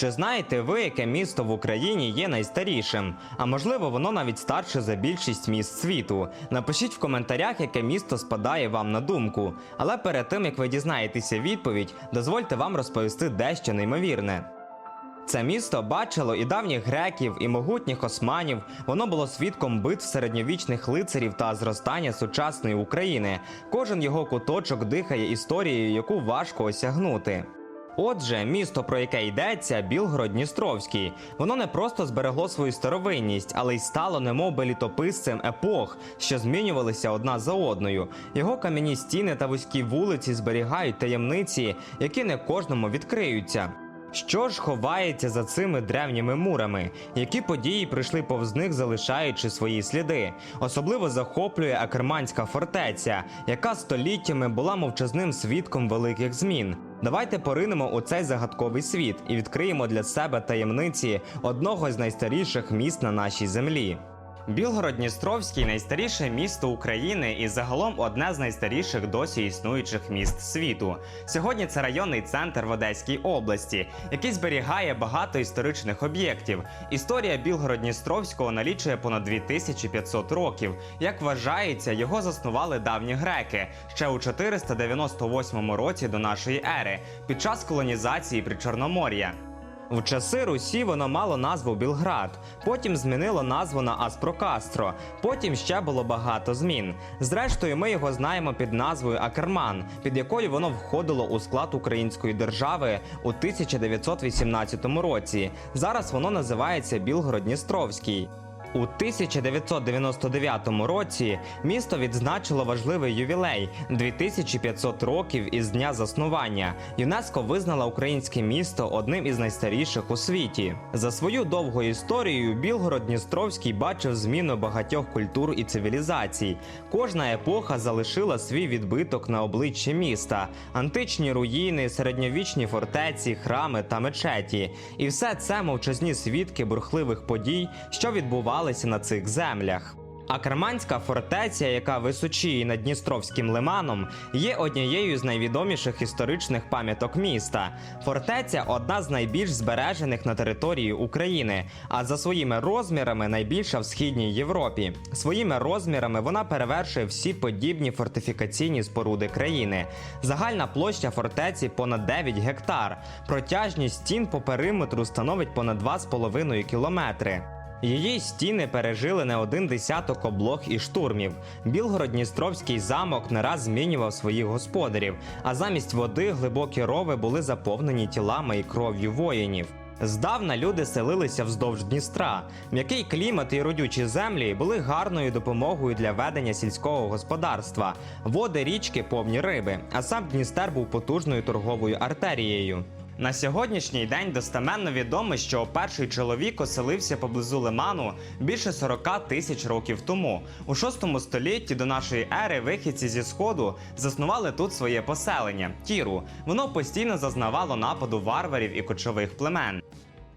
Чи знаєте ви, яке місто в Україні є найстарішим? А можливо, воно навіть старше за більшість міст світу. Напишіть в коментарях, яке місто спадає вам на думку. Але перед тим як ви дізнаєтеся відповідь, дозвольте вам розповісти дещо неймовірне. Це місто бачило і давніх греків, і могутніх османів. Воно було свідком битв середньовічних лицарів та зростання сучасної України. Кожен його куточок дихає історією, яку важко осягнути. Отже, місто, про яке йдеться, Білгород-Дністровський. Воно не просто зберегло свою старовинність, але й стало немов би літописцем епох, що змінювалися одна за одною. Його кам'яні стіни та вузькі вулиці зберігають таємниці, які не кожному відкриються. Що ж ховається за цими древніми мурами? Які події прийшли повз них, залишаючи свої сліди? Особливо захоплює Акерманська фортеця, яка століттями була мовчазним свідком великих змін. Давайте поринемо у цей загадковий світ і відкриємо для себе таємниці одного з найстаріших міст на нашій землі. Білгород-Дністровський найстаріше місто України і загалом одне з найстаріших досі існуючих міст світу. Сьогодні це районний центр в Одеській області, який зберігає багато історичних об'єктів. Історія Білгород-Дністровського налічує понад 2500 років. Як вважається, його заснували давні греки ще у 498 році до нашої ери під час колонізації Причорномор'я. В часи Русі воно мало назву Білград, потім змінило назву на Аспрокастро, потім ще було багато змін. Зрештою, ми його знаємо під назвою Акерман, під якою воно входило у склад української держави у 1918 році. Зараз воно називається Білгород-Дністровський. У 1999 році місто відзначило важливий ювілей 2500 років із дня заснування. ЮНЕСКО визнала українське місто одним із найстаріших у світі. За свою довгу історію Білгород-Дністровський бачив зміну багатьох культур і цивілізацій. Кожна епоха залишила свій відбиток на обличчі міста: античні руїни, середньовічні фортеці, храми та мечеті. І все це мовчазні свідки бурхливих подій, що відбувалися на цих землях. Акерманська фортеця, яка височіє над Дністровським лиманом, є однією з найвідоміших історичних пам'яток міста. Фортеця одна з найбільш збережених на території України, а за своїми розмірами найбільша в східній Європі. Своїми розмірами вона перевершує всі подібні фортифікаційні споруди країни. Загальна площа фортеці понад 9 гектар. Протяжність стін по периметру становить понад 2,5 кілометри. Її стіни пережили не один десяток облог і штурмів. Білгород-Дністровський замок не раз змінював своїх господарів, а замість води глибокі рови були заповнені тілами і кров'ю воїнів. Здавна люди селилися вздовж Дністра. М'який клімат і родючі землі були гарною допомогою для ведення сільського господарства. Води річки повні риби, а сам Дністер був потужною торговою артерією. На сьогоднішній день достеменно відомо, що перший чоловік оселився поблизу лиману більше 40 тисяч років тому. У 6 столітті до нашої ери вихідці зі сходу заснували тут своє поселення Тіру. Воно постійно зазнавало нападу варварів і кочових племен.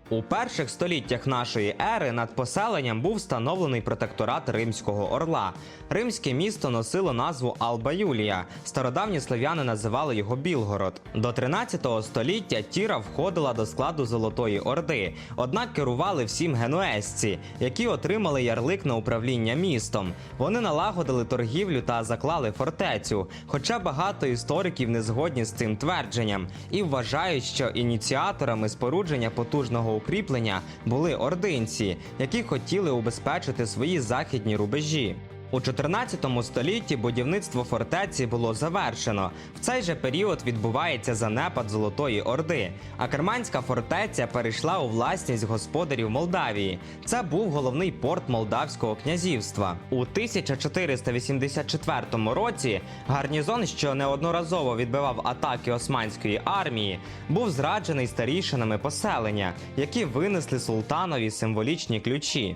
У перших століттях нашої ери над поселенням був встановлений протекторат Римського Орла. Римське місто носило назву Алба Юлія. Стародавні слов'яни називали його Білгород. До 13 століття Тіра входила до складу Золотої Орди. Однак керували всім генуезці, які отримали ярлик на управління містом. Вони налагодили торгівлю та заклали фортецю. Хоча багато істориків не згодні з цим твердженням і вважають, що ініціаторами спорудження потужного укріплення були ординці, які хотіли убезпечити свої західні рубежі. У 14 столітті будівництво фортеці було завершено. В цей же період відбувається занепад Золотої Орди. А Керманська фортеця перейшла у власність господарів Молдавії. Це був головний порт Молдавського князівства. У 1484 році гарнізон, що неодноразово відбивав атаки османської армії, був зраджений старішинами поселення, які винесли султанові символічні ключі.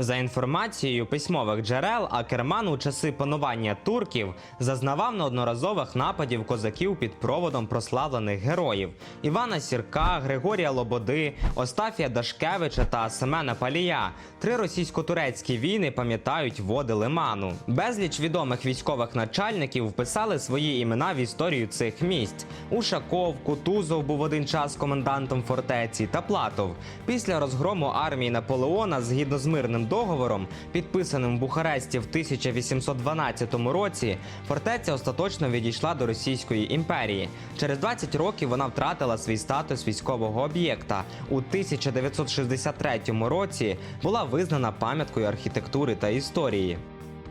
За інформацією письмових джерел, Акерман у часи панування турків зазнавав неодноразових нападів козаків під проводом прославлених героїв Івана Сірка, Григорія Лободи, Остафія Дашкевича та Семена Палія. Три російсько-турецькі війни пам'ятають води лиману. Безліч відомих військових начальників вписали свої імена в історію цих місць. Ушаков, Кутузов був один час комендантом фортеці та Платов. Після розгрому армії Наполеона, згідно з мирним договором, підписаним в Бухаресті в 1812 році, фортеця остаточно відійшла до Російської імперії. Через 20 років вона втратила свій статус військового об'єкта. У 1963 році була визнана пам'яткою архітектури та історії.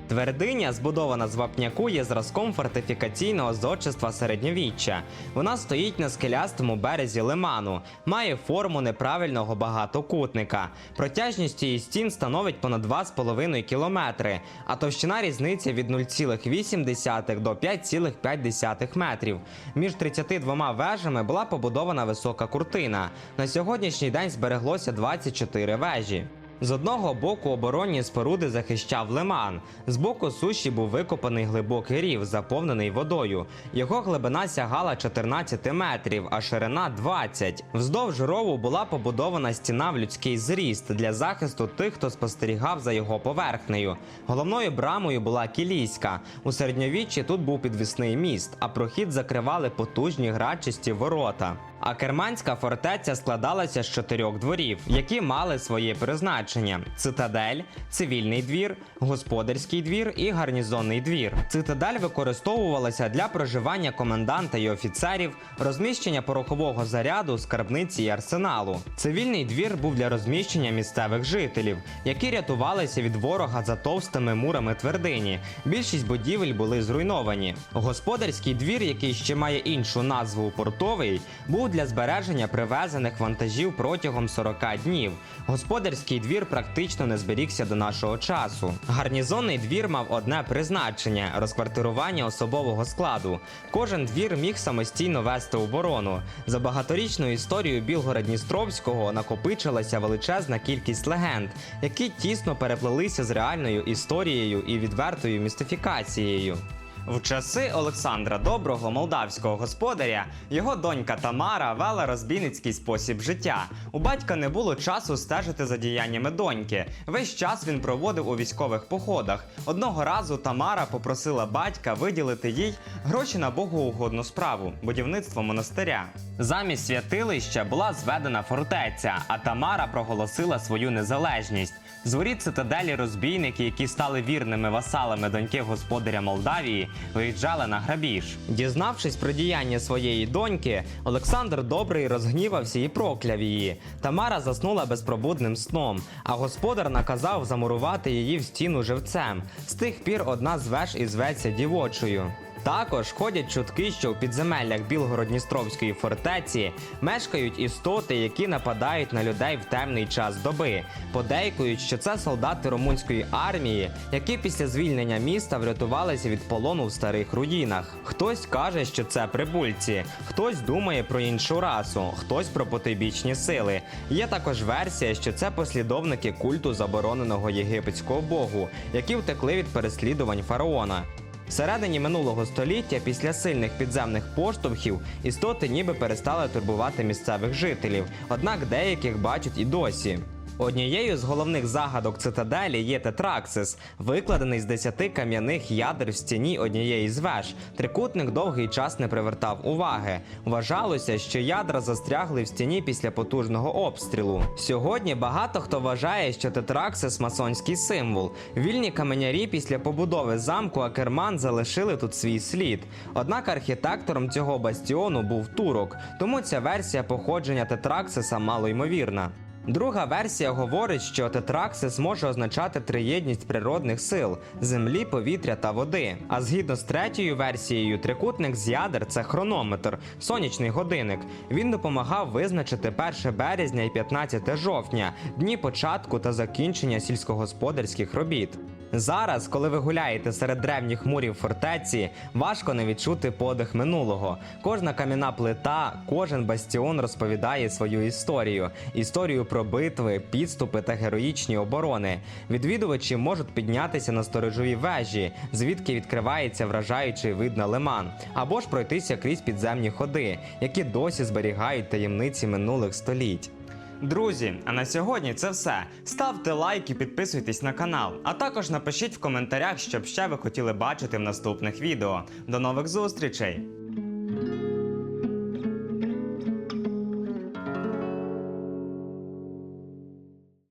Твердиня, збудована з вапняку, є зразком фортифікаційного зодчества середньовіччя. Вона стоїть на скелястому березі лиману, має форму неправильного багатокутника. Протяжність її стін становить понад 2,5 кілометри, а товщина різниця від 0,8 до 5,5 метрів. Між 32 вежами була побудована висока куртина. На сьогоднішній день збереглося 24 вежі. З одного боку оборонні споруди захищав лиман. З боку суші був викопаний глибокий рів, заповнений водою. Його глибина сягала 14 метрів, а ширина 20. Вздовж рову була побудована стіна в людський зріст для захисту тих, хто спостерігав за його поверхнею. Головною брамою була кілійська. У середньовіччі тут був підвісний міст, а прохід закривали потужні грачисті ворота. А керманська фортеця складалася з чотирьох дворів, які мали своє призначення: цитадель, цивільний двір, господарський двір і гарнізонний двір. Цитадель використовувалася для проживання коменданта і офіцерів, розміщення порохового заряду, скарбниці і арсеналу. Цивільний двір був для розміщення місцевих жителів, які рятувалися від ворога за товстими мурами твердині. Більшість будівель були зруйновані. Господарський двір, який ще має іншу назву портовий, був для збереження привезених вантажів протягом 40 днів. Господарський двір практично не зберігся до нашого часу. Гарнізонний двір мав одне призначення розквартирування особового складу. Кожен двір міг самостійно вести оборону. За багаторічною історією Білгород-Дністровського накопичилася величезна кількість легенд, які тісно переплелися з реальною історією і відвертою містифікацією. В часи Олександра Доброго, молдавського господаря, його донька Тамара вела розбійницький спосіб життя. У батька не було часу стежити за діяннями доньки. Весь час він проводив у військових походах. Одного разу Тамара попросила батька виділити їй гроші на богоугодну справу будівництво монастиря. Замість святилища була зведена фортеця, а Тамара проголосила свою незалежність. З воріт цитаделі розбійники, які стали вірними васалами доньки господаря Молдавії, виїжджали на грабіж. Дізнавшись про діяння своєї доньки, Олександр Добрий розгнівався і прокляв її. Тамара заснула безпробудним сном, а господар наказав замурувати її в стіну живцем. З тих пір одна з веж і зветься дівочою. Також ходять чутки, що в підземеллях Білгород-Дністровської фортеці мешкають істоти, які нападають на людей в темний час доби. Подейкують, що це солдати румунської армії, які після звільнення міста врятувалися від полону в старих руїнах. Хтось каже, що це прибульці, хтось думає про іншу расу, хтось про потойбічні сили. Є також версія, що це послідовники культу забороненого єгипетського богу, які втекли від переслідувань фараона. Всередині минулого століття, після сильних підземних поштовхів, істоти ніби перестали турбувати місцевих жителів, однак деяких бачать і досі. Однією з головних загадок цитаделі є тетраксис, викладений з десяти кам'яних ядер в стіні однієї з веж. Трикутник довгий час не привертав уваги. Вважалося, що ядра застрягли в стіні після потужного обстрілу. Сьогодні багато хто вважає, що тетраксис масонський символ. Вільні каменярі після побудови замку Акерман залишили тут свій слід. Однак архітектором цього бастіону був турок, тому ця версія походження тетраксиса мало ймовірна. Друга версія говорить, що тетраксис може означати триєдність природних сил землі, повітря та води. А згідно з третьою версією, трикутник з ядер це хронометр, сонячний годинник. Він допомагав визначити 1 березня і 15 жовтня, дні початку та закінчення сільськогосподарських робіт. Зараз, коли ви гуляєте серед древніх мурів фортеці, важко не відчути подих минулого. Кожна кам'яна плита, кожен бастіон розповідає свою історію: історію про битви, підступи та героїчні оборони. Відвідувачі можуть піднятися на сторожові вежі, звідки відкривається вражаючий вид на лиман, або ж пройтися крізь підземні ходи, які досі зберігають таємниці минулих століть. Друзі, а на сьогодні це все. Ставте лайк і підписуйтесь на канал, а також напишіть в коментарях, що б ще ви хотіли бачити в наступних відео. До нових зустрічей!